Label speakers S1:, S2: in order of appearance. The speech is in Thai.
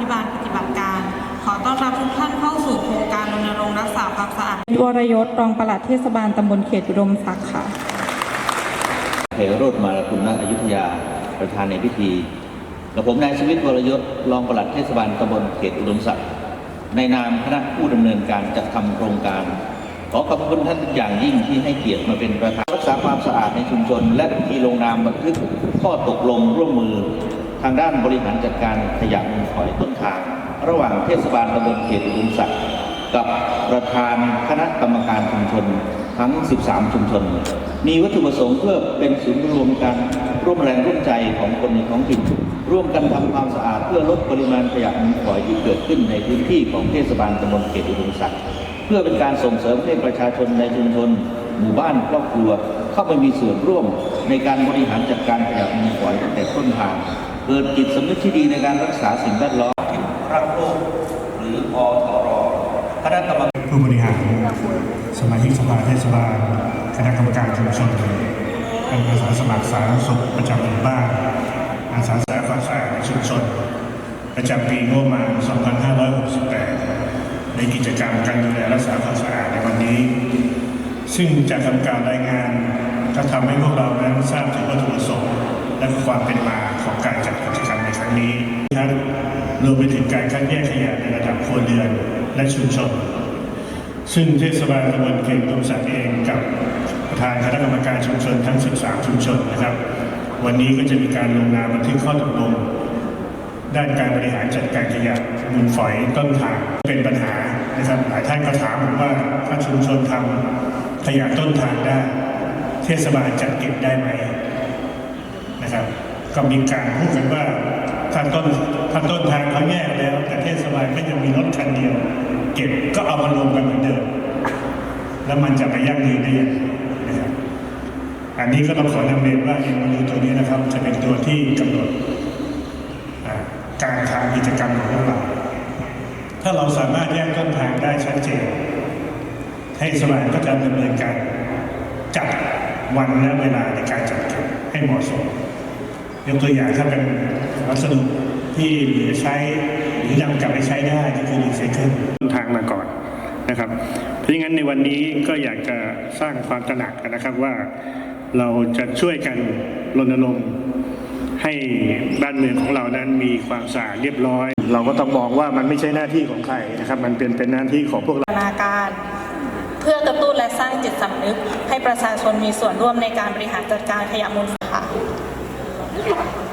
S1: ภิบาลปฏิบัติการ ขอต้อนรับทุกท่านเข้าสู่โครงการรณรงค์รักษาความสะอาด
S2: วรยศรองปลัดเทศบาลตำบลเขตอุดมศักดิ์ค่ะ
S3: เพโรดมาลคุณณอยุธยาประธานในพิธีกับผมนายชวิตวรยศรองปลัดเทศบาลตำบลเขตอุดมศักดิ์ในนามคณะผู้ดำเนินการจัดทำโครงการ ขอขอบคุณท่านอย่างยิ่งที่ให้เกียรติมาเป็นประธานรักษาความสะอาดในชุมชน และมีลงนามบันทึกข้อตกลงร่วมมือ ทางด้านบริหารจัดการขยะมูลฝอยต้นทาง ระหว่างเทศบาลตำบลเขตอุดมศักดิ์กับประธานคณะกรรมการชุมชนทั้ง 13 ชุมชน มีวัตถุประสงค์เพื่อเป็นศูนย์รวมการร่วมแรงร่วมใจของคนในท้องถิ่นร่วมกันทำความสะอาดเพื่อลดปริมาณขยะมูลฝอยที่เกิดขึ้นในพื้นที่ของเทศบาลตำบลเขตอุดมศักดิ์เพื่อเป็นการส่งเสริมให้ประชาชนในชุมชน หมู่บ้านครอบครัว เข้าไปมีส่วนร่วมในการบริหารจัดการขยะมูลฝอยตั้งแต่ต้นทาง เกิดจิตสำนึกที่ดีในการรักษาสิ่งแวดล้อมรักโลกหรืออทรคณะกรรมการ
S4: ผู้บริหารสมาชิกสภาเทศบาลคณะกรรมการชุมชนอาสาสมัครสาธารณสุขประจำหมู่บ้านอาสาสมัครความสะอาดในชุมชนประจำปีงบประมาณ 2568 ในกิจกรรมการดูแลรักษาความสะอาดในวันนี้ ซึ่งจากทำการรายงานก็ทำให้พวกเรานั้นทราบถึงวัตถุประสงค์ และความเป็นมาของการจัดกิจกรรมในครั้งนี้ทั้งรวมไปถึงการคัดแยกขยะในระดับครัวเรือนและชุมชน ซึ่งเทศบาลตำบลเขตอุดมศักดิ์เองกับประธานคณะกรรมการชุมชนทั้ง 13 ชุมชนนะครับ วันนี้ก็จะมีการลงนามบันทึกข้อตกลงด้านการบริหารจัดการขยะมูลฝอยต้นทางเป็นปัญหานะครับหลายท่านก็ถามผมว่าถ้าชุมชนทำขยะต้นทางได้ เทศบาลจัดเก็บได้ไหม นะครับก็มีการพูดกันว่าถ้าต้นถ้าต้นทางเขาแยกแล้ว แต่เทศบาลก็ยังมีรถคันเดียว เก็บก็เอามารวมกันเหมือนเดิม แล้วมันจะไปยั่งยืนได้ยังไงนะครับอันนี้ก็ต้องขอนำเรียนว่าเอ็นมาดูตัวนี้นะครับ จะเป็นตัวที่กำหนดการทำกิจกรรมของเรา ถ้าเราสามารถแยกต้นทางได้ชัดเจนให้สมานก็จะดำเนินการจัดวันและเวลาในการจัดเก็บให้เหมาะสม ยกตัวอย่างถ้าเป็นวัสดุที่เหลือใช้หรือนำกลับไปใช้ได้ก็คือรีไซเคิลต้นทางมาก่อนนะครับ เพราะงั้นในวันนี้ก็อยากจะสร้างความตระหนักนะครับว่าเราจะช่วยกันรณรงค์ให้บ้านเมืองของเรานั้นมีความสะอาดเรียบร้อย เราก็ต้องมองว่ามันไม่ใช่หน้าที่ของใครนะครับมันเป็นเป็นหน้าที่ของพวกเรา
S1: บูรณาการเพื่อกระตุ้นและสร้างจิตสำนึก ให้ประชาชนมีส่วนร่วมในการบริหารจัดการขยะมูลฝอยค่ะ
S2: Yeah.